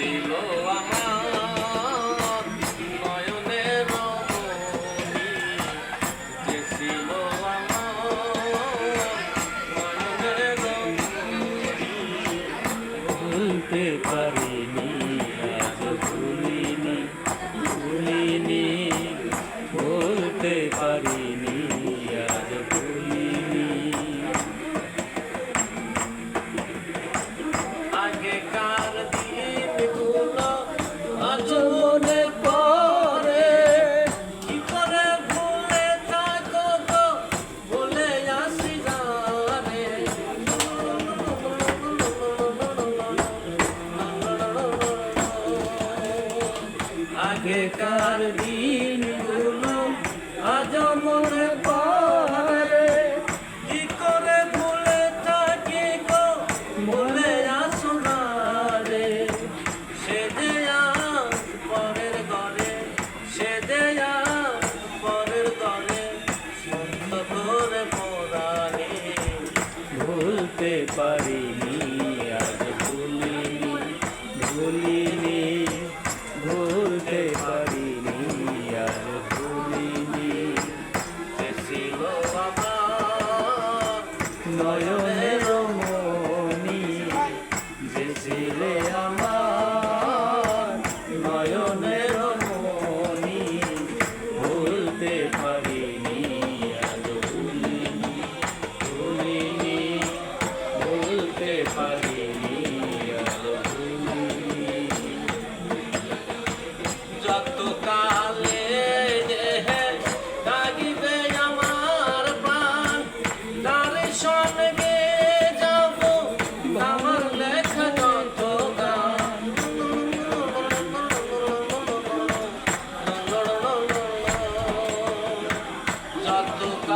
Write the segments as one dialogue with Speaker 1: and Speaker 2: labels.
Speaker 1: ছিল আগেকার দিনগুলো আজ মনে পড়ে। কি করে ভুলে থাকি গো মনে আসনারে? সে দেয়া পরের ঘরে সে দেয়া পরের ঘরে সন্ত করে পড়ানি
Speaker 2: ভুলতে পারিনি, আজ ভুলিনি ভুলিনি।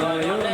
Speaker 2: নয়ন